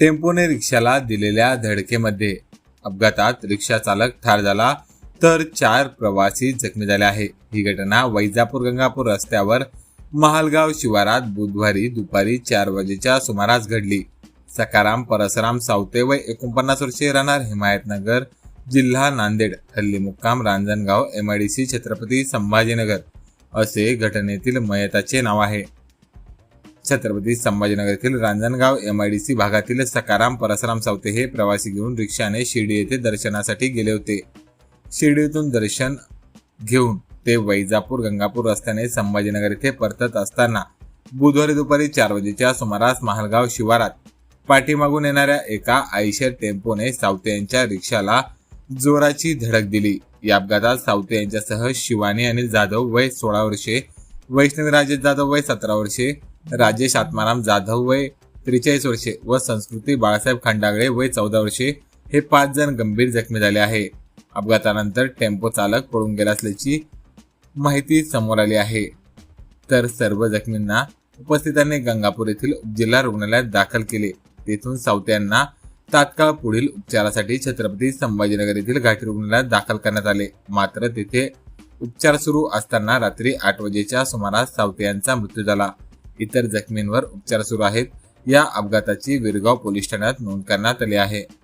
टेम्पोने रिक्षाला दिलेल्या धडकेमध्ये अपघातात रिक्षा चालक ठार झाला तर चार प्रवासी जखमी झाले आहे. ही घटना वैजापूर गंगापूर रस्त्यावर महालगाव शिवारात बुधवारी दुपारी चार वाजेच्या सुमारास घडली. सकाराम परसराम सावते व एकोणपन्नास वर्षे राहणार हिमायतनगर जिल्हा नांदेड हल्ली मुक्काम रांजणगाव एमआयडीसी छत्रपती संभाजीनगर असे घटनेतील मयताचे नाव आहे. Chhatrapati संभाजीनगरातील Ranjangaon M I D C भागातील सकाराम परसराम सावते हे प्रवासी घेऊन रिक्षाने शिर्डी येथे दर्शनासाठी गेले होते. शिर्डीतून दर्शन घेऊन ते वैजापूर गंगापूर रस्त्याने संभाजीनगर येथे परतत असताना बुधवारी दुपारी चार वाजेच्या सुमारास महालगाव शिवारात पाठीमागून येणाऱ्या एका आयशर टेम्पोने सावते यांच्या रिक्षाला जोराची धडक दिली. या अपघातात सावते यांच्यासह शिवानी अनिल जाधव वय सोळा वर्षे वैष्णवी राजेश जाधव वय सतरा वर्षे राजेश आत्माराम जाधव वय त्रेचाळीस वर्षे व संस्कृती बाळासाहेब खंडागळे वय चौदा वर्षे हे पाच जण गंभीर जखमी झाले आहे. अपघातानंतर टेम्पो चालक पळून गेला असल्याची माहिती समोर आली आहे. तर सर्व जखमींना उपस्थितांनी गंगापूर येथील जिल्हा रुग्णालयात दाखल केले. तेथून सावते यांना तात्काळ पुढील उपचारासाठी छत्रपती संभाजीनगर येथील घाटी रुग्णालयात दाखल करण्यात आले. मात्र तेथे उपचार सुरू असताना रात्री आठ वाजेच्या सुमारास सावते यांचा मृत्यू झाला. इतर जखमींवर उपचार सुरू आहेत. या अपघाताची विरगाव पोलीस ठाण्यात नोंद करण्यात आली आहे.